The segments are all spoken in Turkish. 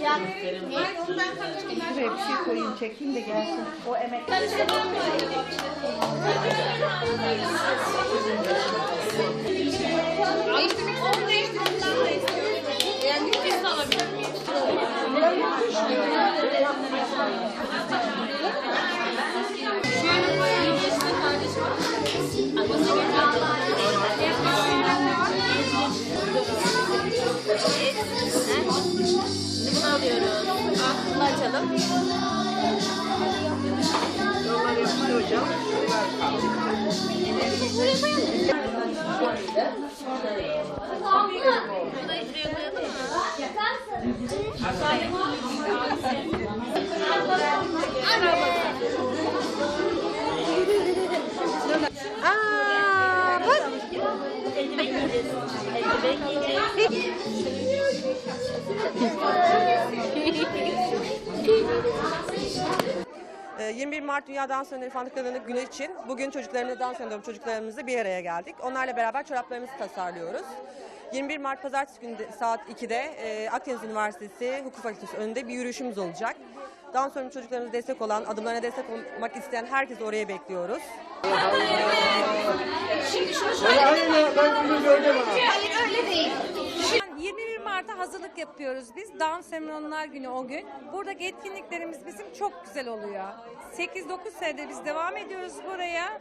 Buraya bir şey koyayım çekeyim de gelsin. O emek. Şimdi bunu alıyoruz. Bunu açalım. Şuraya koyalım mı? Aa, bak. Ee, 21 Mart Dünya Down Sendromu Fanlıklarını günü için bugün çocuklarımızla Down Sendromu çocuklarımızla bir araya geldik. Onlarla beraber çoraplarımızı tasarlıyoruz. 21 Mart Pazartesi günü saat 2'de e, Akdeniz Üniversitesi Hukuk Fakültesi önünde bir yürüyüşümüz olacak. Down sendromu çocuklarımıza destek olan, adımlarına destek olmak isteyen herkesi oraya bekliyoruz. Şu an 21 Mart'a hazırlık yapıyoruz biz. Down Sendromlar Günü o gün. Buradaki etkinliklerimiz bizim çok güzel oluyor. 8-9 senedir biz devam ediyoruz buraya.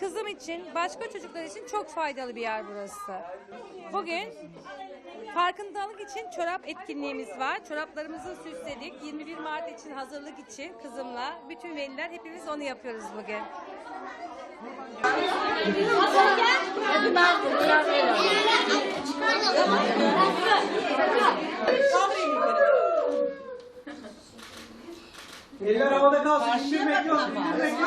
Kızım için, başka çocuklar için çok faydalı bir yer burası. Bugün farkındalık için çorap etkinliğimiz var. Çoraplarımızı süsledik. 21 Mart için hazırlık için kızımla. Bütün veliler hepimiz onu yapıyoruz bugün. Eller havada kalsın. İndirmek yok. indirmek yok.